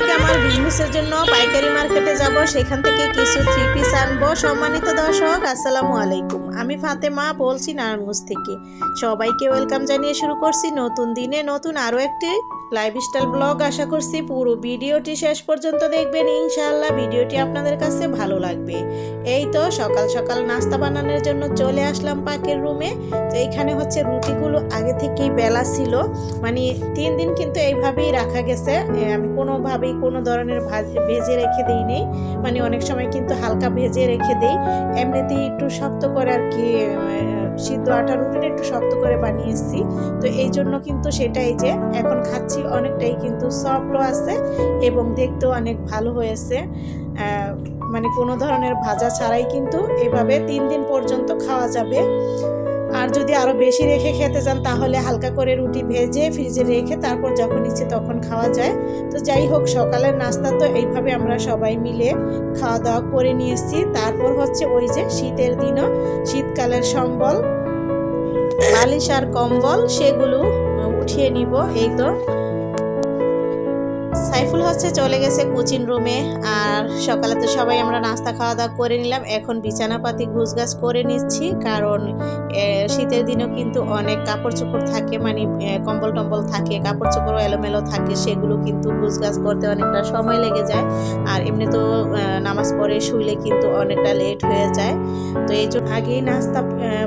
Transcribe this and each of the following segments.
আজকে আমার বিজনেসের জন্য পাইকারি মার্কেটে যাব। সেখান থেকে কিছু থ্রি পিস আনব। সম্মানিত দর্শক, আসসালামু আলাইকুম। আমি ফাতেমা, বলছি নারায়ণগঞ্জ থেকে। সবাইকে ওয়েলকাম জানিয়ে শুরু করছি নতুন দিনে। নতুন আরও একটি লাইফস্টাইল ব্লগ আশা করছি পুরো ভিডিওটি শেষ পর্যন্ত দেখবেন, ইনশাআল্লাহ ভিডিওটি আপনাদের কাছে ভালো লাগবে। এই তো সকাল সকাল নাস্তা বানানোর জন্য চলে আসলাম পাকের রুমে। তো এইখানে হচ্ছে রুটিগুলো আগে থেকেই বেলা ছিল। মানে তিন দিন কিন্তু এইভাবেই রাখা গেছে। আমি কোনোভাবেই কোনো ধরনের ভাজ- রেখে দিই নেই মানে অনেক সময় কিন্তু হালকা ভেজে রেখে দিই। এমনিতেই একটু শক্ত করে আর কি সিদ্ধ আটা রুটিটা একটু শক্ত করে বানিয়েছি। তো এই জন্য কিন্তু সেটাই যে এখন খাচ্ছি অনেকটাই কিন্তু সফটও আছে এবং দেখতেও অনেক ভালো হয়েছে। মানে কোনো ধরনের ভাজা ছাড়াই কিন্তু এভাবে তিন দিন পর্যন্ত খাওয়া যাবে। আর যদি আরও বেশি রেখে খেতে চান, তাহলে হালকা করে রুটি ভেজে ফ্রিজে রেখে তারপর যখন ইচ্ছে তখন খাওয়া যায়। তো যাই হোক, সকালের নাস্তা তো এইভাবে আমরা সবাই মিলে খাওয়া দাওয়া করে নিয়েছি তারপর হচ্ছে ওই যে শীতের দিনও, শীতকালের সম্বল বালিশ আর কম্বল, সেগুলো উঠিয়ে নিব। এই তো সাইফুল হচ্ছে চলে গেছে কোচিং রুমে, আর সকালে তো সবাই আমরা নাস্তা খাওয়া দাওয়া করে নিলাম। এখন বিছানাপাতি গুছগাছ করে নিচ্ছি, কারণ শীতের দিনেও কিন্তু অনেক কাপড় চোপড় থাকে মানে কম্বল টম্বল থাকে কাপড় চোপড় এলোমেলো থাকে, সেগুলো কিন্তু গুছগাছ করতে অনেকটা সময় লেগে যায়। আর এমনি তো নামাজ পড়ে শুইলে কিন্তু অনেকটা লেট হয়ে যায়। তো এই জন্য আগেই নাস্তা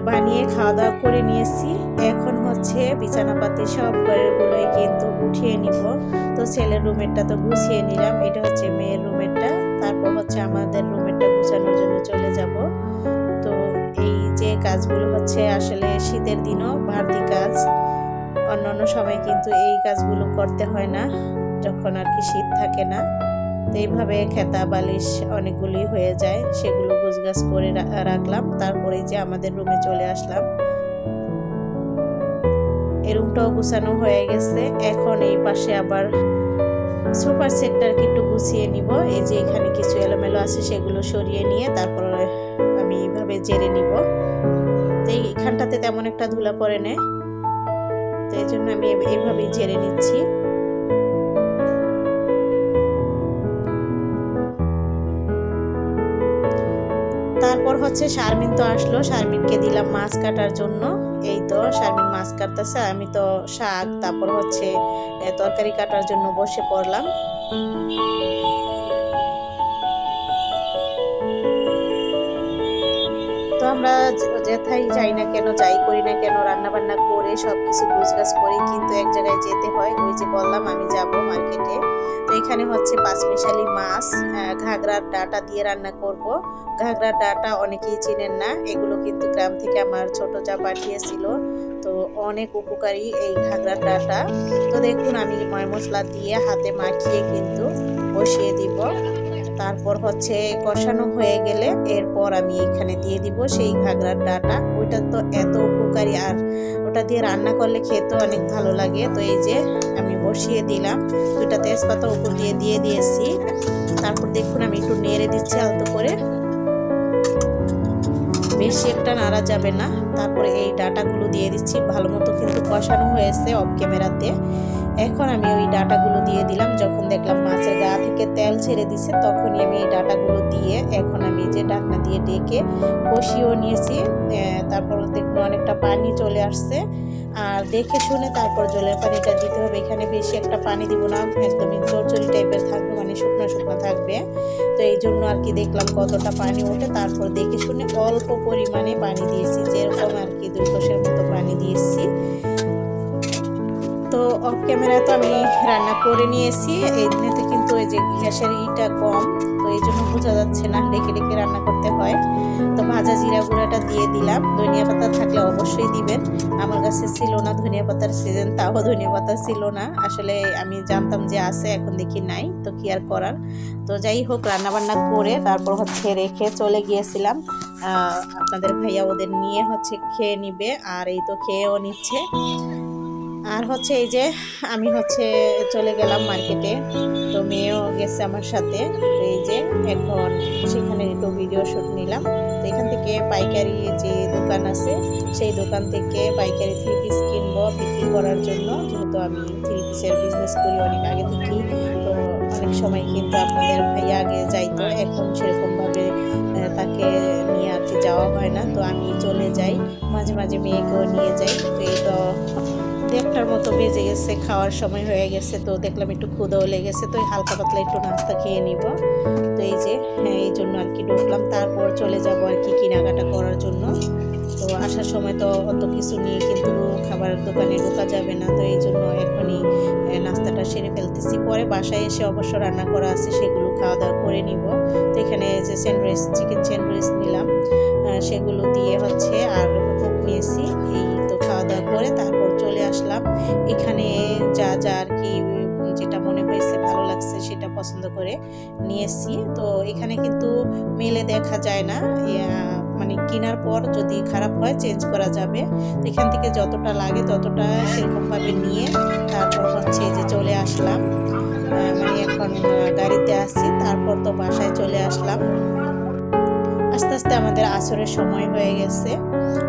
বানিয়ে খাওয়া দাওয়া করে নিয়েছি। এখন হচ্ছে বিছানাপাতি সব ঘরেরগুলোই কিন্তু উঠিয়ে নিব। তো ছেলের রুমেরটা তো গুছিয়ে নিলাম, এটা হচ্ছে মেয়ের রুমেরটা। তারপর হচ্ছে আমাদের রুমেরটা গুছানোর জন্য চলে যাব। তো এই যে কাজগুলো হচ্ছে আসলে শীতের দিনও বাড়তি কাজ। অন্যান্য সময় কিন্তু এই কাজগুলো করতে হয় না, যখন আর কি শীত থাকে না। তো এইভাবে খেতা, বালিশ অনেকগুলি হয়ে যায়, সেগুলো গুছগাছ করে রাখলাম। তারপরে যে আমাদের রুমে চলে আসলাম। এই রুমটাও গুছানো হয়ে গেছে। এখন এই পাশে আবার সুপার সেটটাকে একটু গুছিয়ে নিব। এই যে এখানে কিছু এলোমেলো আছে, সেগুলো সরিয়ে নিয়ে তারপর আমি এইভাবে জেরে নিব। তো এইখানটাতে তেমন একটা ধুলা পড়ে নেয় তো এই জন্য আমি এইভাবেই জেরে নিচ্ছি। তারপর হচ্ছে শারমিন তো আসলো। শারমিনকে দিলাম মাছ কাটার জন্য। এই তো শারমিন মাছ কাটতেছে, আমি তো শাক, তারপর হচ্ছে তরকারি কাটার জন্য বসে পড়লাম। আমরা যে- যেথায় যাই না কেন, যাই করি না কেন রান্না বান্না করে সব কিছু গুছগাছ করে কিন্তু এক জায়গায় যেতে হয়। ওই যে বললাম, আমি যাব মার্কেটে। তো এখানে হচ্ছে পাঁচমিশালি মাছ ঘাগরার ডাটা দিয়ে রান্না করব। ঘাগরার ডাটা অনেকেই চিনেন না, এগুলো কিন্তু গ্রাম থেকে আমার ছোট যা পাঠিয়েছিল। তো অনেক উপকারী এই ঘাগরার ডাটা। তো দেখুন, আমি ময় মশলা দিয়ে হাতে মাখিয়ে কিন্তু বসিয়ে দিব। তারপর হচ্ছে কষানো হয়ে গেলে এরপর আমি এখানে দিয়ে দিব সেই ঘাগরার ডাটা। ওইটা তো এত উপকারী আর ওটা দিয়ে রান্না করলে খেতে অনেক ভালো লাগে। তো এই যে আমি বসিয়ে দিলাম। দুইটা তেজপাতা উপর দিয়ে দিয়ে দিয়েছি। তারপর দেখুন আমি একটু নেড়ে দিচ্ছি আলতো করে। বেশি একটা নাড়া যাবে না। তারপরে এই ডাটাগুলো দিয়ে দিচ্ছি। ভালো মতো কিন্তু কষানো হয়েছে অফ ক্যামেরাতে এখন আমি ওই ডাটাগুলো দিয়ে দিলাম। যখন দেখলাম মাছের গা থেকে তেল ছেড়ে দিছে, তখনই আমি এই ডাটাগুলো দিয়ে এখন আমি যে ডাকনা দিয়ে ডেকে কষিয়েও নিয়েছি। তারপর দেখুন অনেকটা পানি চলে আসছে। আর দেখে শুনে তারপর জলের পানিটা দিতে হবে। এখানে বেশি একটা পানি দিব না। একদমই চরচরি টাইপের থাকবে মানে শুকনো শুকনো থাকবে। তো এই জন্য আর কি দেখলাম কতটা পানি ওঠে। তারপর দেখে শুনে অল্প পরিমাণে পানি দিয়েছি, যেরকম আর কি ক্যামেরায় তো আমি রান্না করে নিয়েছি এমনিতে কিন্তু ওই যে গ্যাসের ইটা কম, তো এই জন্য বোঝা যাচ্ছে না রেখে ডেকে রান্না করতে হয়। তো ভাজা জিরা গুঁড়াটা দিয়ে দিলাম। ধনিয়া পাতা থাকলে অবশ্যই দিবেন। আমার কাছে ছিল না ধনিয়া পাতার সিজন তাও ধনিয়া পাতা ছিল না। আসলে আমি জানতাম যে আছে, এখন দেখি নাই, তো কি আর করার? তো যাই হোক রান্না বান্না করে তারপর হচ্ছে রেখে চলে গিয়েছিলাম। আপনাদের ভাইয়া ওদের নিয়ে হচ্ছে খেয়ে নিবে, আর এই তো খেয়েও নিচ্ছে। আর হচ্ছে এই যে আমি হচ্ছে চলে গেলাম মার্কেটে তো মেয়েও গেছে আমার সাথে। এই যে এখন সেখানে একটু ভিডিও শ্যুট নিলাম। তো এখান থেকে পাইকারি যে দোকান আছে, সেই দোকান থেকে পাইকারি থ্রি পিস কিনবো বিক্রি করার জন্য। যেহেতু আমি থ্রি পিসের বিজনেস করি অনেক আগে থেকেই, তো অনেক সময় কিন্তু আপনাদের ভাইয়া আগে যাইতো। এখন সেরকমভাবে তাকে নিয়ে আর কি যাওয়া হয় না। তো আমি চলে যাই, মাঝে মাঝে মেয়েকেও নিয়ে যাই। তো এই তো দেড়টার মতো বেজে গেছে, খাওয়ার সময় হয়ে গেছে, তো দেখলাম একটু ক্ষুদাও লেগেছে, তো হালকা পাতলা একটু নাস্তা খেয়ে নিব। তো এই যে হ্যাঁ এই জন্য আর কি ঢুকলাম। তারপর চলে যাব আর কি কেনাকাটা করার জন্য। তো আসার সময় তো অত কিছু নিয়ে কিন্তু খাবার দোকানে ঢোকা যাবে না, তো এই জন্য এখনই নাস্তাটা সেরে ফেলতেছি। পরে বাসায় এসে অবশ্য রান্না করা আছে, সেগুলো খাওয়া দাওয়া করে নিব। তো এখানে যে স্যান্ডউইচ, চিকেন স্যান্ডউইচ নিলাম। সেগুলো দিয়ে হচ্ছে আর নিয়েছি। এই তো খাওয়া দাওয়া করে তারপর আসলাম। এখানে যা যা আর কি যেটা মনে হয়েছে, ভালো লাগছে, সেটা পছন্দ করে নিয়েছি। তো এখানে কিন্তু মেলে দেখা যায় না। মানে কেনার পর যদি খারাপ হয়, চেঞ্জ করা যাবে। তো এখান থেকে যতটা লাগে ততটা সেরকমভাবে নিয়ে তারপর হচ্ছে যে চলে আসলাম। মানে এখন গাড়িতে আসছি তারপর তো বাসায় চলে আসলাম। আস্তে আস্তে আমাদের আসরের সময় হয়ে গেছে।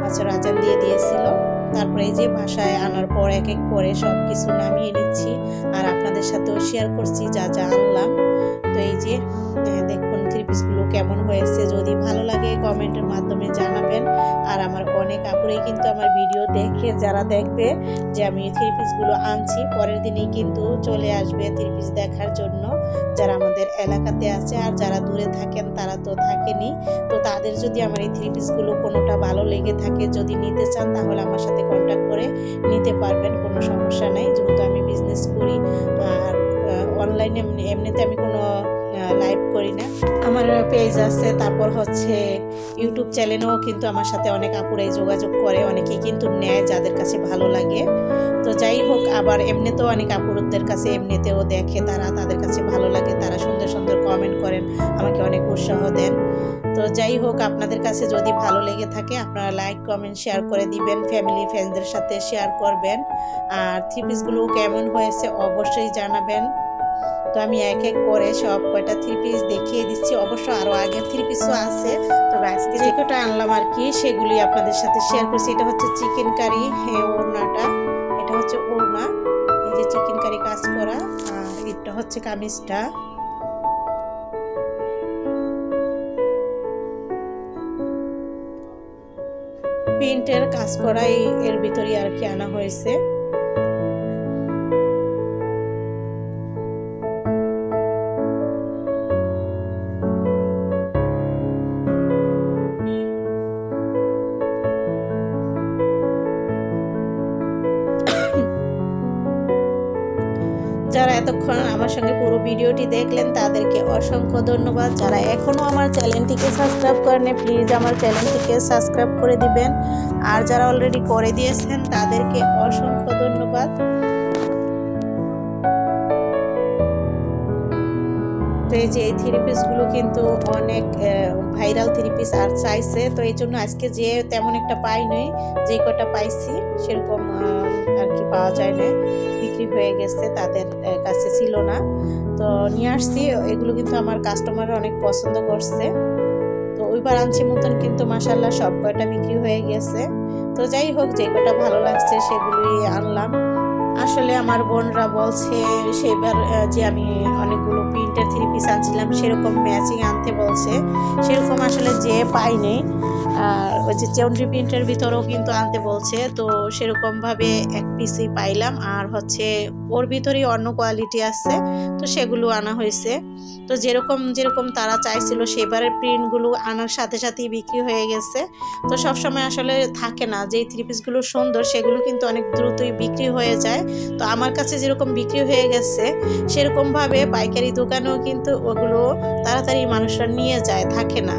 আসর আজান দিয়ে দিয়েছিল। তারপরে এই যে ভাষায় আনার পর এক এক করে সব কিছু নামিয়ে নিচ্ছি। আর আপনাদের সাথেও শেয়ার করছি যা যা আনলাম। তো এই যে দেখুন থ্রি পিসগুলো কেমন হয়েছে। যদি ভালো লাগে কমেন্টের মাধ্যমে জানাবেন। আর আমার অনেক আপুরেই কিন্তু আমার ভিডিও দেখে, যারা দেখবে যে আমি থ্রি পিসগুলো আনছি, পরের দিনেই কিন্তু চলে আসবে থ্রি পিস দেখার জন্য। যারা আমাদের এলাকাতে আছে আর যারা দূরে থাকেন, তারা তো থাকেনি। তো তাদের যদি আমার এই থ্রি পিসগুলো কোনোটা ভালো লেগে থাকে, যদি নিতে চান, তাহলে আমার সাথে কন্ট্যাক্ট করে নিতে পারবেন, কোনো সমস্যা নাই। যেহেতু আমি বিজনেস করি, আর অনলাইনে এমনিতে আমি কোনো লাইভ করি না। আমার পেজ আছে, তারপর হচ্ছে ইউটিউব চ্যানেলেও কিন্তু আমার সাথে অনেক আপুরাই যোগাযোগ করে। অনেকেই কিন্তু নেয় যাদের কাছে ভালো লাগে। তো যাই হোক, আবার এমনিতেও অনেক আপুরদের কাছে এমনিতেও দেখে তারা, তাদের কাছে ভালো লাগে, তারা সুন্দর সুন্দর কমেন্ট করেন, আমাকে অনেক উৎসাহ দেন। তো যাই হোক, আপনাদের কাছে যদি ভালো লেগে থাকে, আপনারা লাইক কমেন্ট শেয়ার করে দিবেন ফ্যামিলি ফ্রেন্ডসদের সাথে শেয়ার করবেন। আর থ্রি কেমন হয়েছে, অবশ্যই জানাবেন। তো আমি এক এক করে সব কয়টা থ্রি পিস দেখিয়ে দিচ্ছি। অবশ্য আরও আগের থ্রি পিসও আছে। তবে আজকে যে কটা আনলাম আর কি, সেগুলি আপনাদের সাথে শেয়ার করছি। এটা হচ্ছে চিকেন কারি হ্যাঁ ওড়নাটা। এটা হচ্ছে ওড়না। এই যে চিকেন কারি কাজ করা। আর এটা হচ্ছে কামিজটা। প্রিন্টের কাজ করাই এর ভিতরে আর কি আনা হয়েছে। এতক্ষণ আমার সঙ্গে পুরো ভিডিওটি দেখলেন, তাদেরকে অসংখ্য ধন্যবাদ। যারা এখনও আমার চ্যানেলটিকে সাবস্ক্রাইব করেন প্লিজ আমার চ্যানেলটিকে সাবস্ক্রাইব করে দিবেন। আর যারা অলরেডি করে দিয়েছেন, তাদেরকে অসংখ্য ধন্যবাদ। তো এই যে এই থ্রি পিসগুলো কিন্তু অনেক ভাইরাল থ্রি পিস আর চাইছে। তো এই জন্য আজকে যে তেমন একটা পাই নাই যে কটা পাইছি সেরকম আর কি পাওয়া যায় না। বিক্রি হয়ে গেছে, তাদের কাছে ছিল না। তো নিয়ে আসছি, এগুলো কিন্তু আমার কাস্টমার অনেক পছন্দ করছে। তো ওইবার আনছি মতন কিন্তু মাসাল্লাহ সব কয়টা বিক্রি হয়ে গেছে। তো যাই হোক, যে কটা ভালো লাগছে সেগুলোই আনলাম। আসলে আমার বোনরা বলছে সেবার যে আমি অনেকগুলো প্রিন্টের থ্রি পিস আনছিলাম সেরকম ম্যাচিং আনতে বলছে। সেরকম আসলে যে পাইনি আর ওই যে চৌন্ড্রি প্রিন্টের ভিতরেও কিন্তু আনতে বলছে। তো সেরকমভাবে এক পিসই পাইলাম। আর হচ্ছে ওর ভিতরেই অন্য কোয়ালিটি আছে। তো সেগুলো আনা হয়েছে। তো যেরকম যেরকম তারা চাইছিল সেবারের প্রিন্টগুলো আনার সাথে সাথেই বিক্রি হয়ে গেছে। তো সবসময় আসলে থাকে না যেই থ্রি পিসগুলো সুন্দর, সেগুলো কিন্তু অনেক দ্রুতই বিক্রি হয়ে যায়। তো আমার কাছে যেরকম বিক্রি হয়ে গেছে, সেরকমভাবে পাইকারি দোকানেও কিন্তু ওগুলো তাড়াতাড়ি মানুষরা নিয়ে যায়, থাকে না।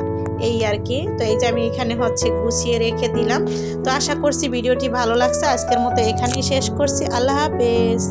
এই আর কি। তো এই যে আমি এখানে হচ্ছে গুছিয়ে রেখে দিলাম। তো আশা করছি ভিডিওটি ভালো লাগছে। আজকের মতো এখানেই শেষ করছি। আল্লাহ হাফেজ।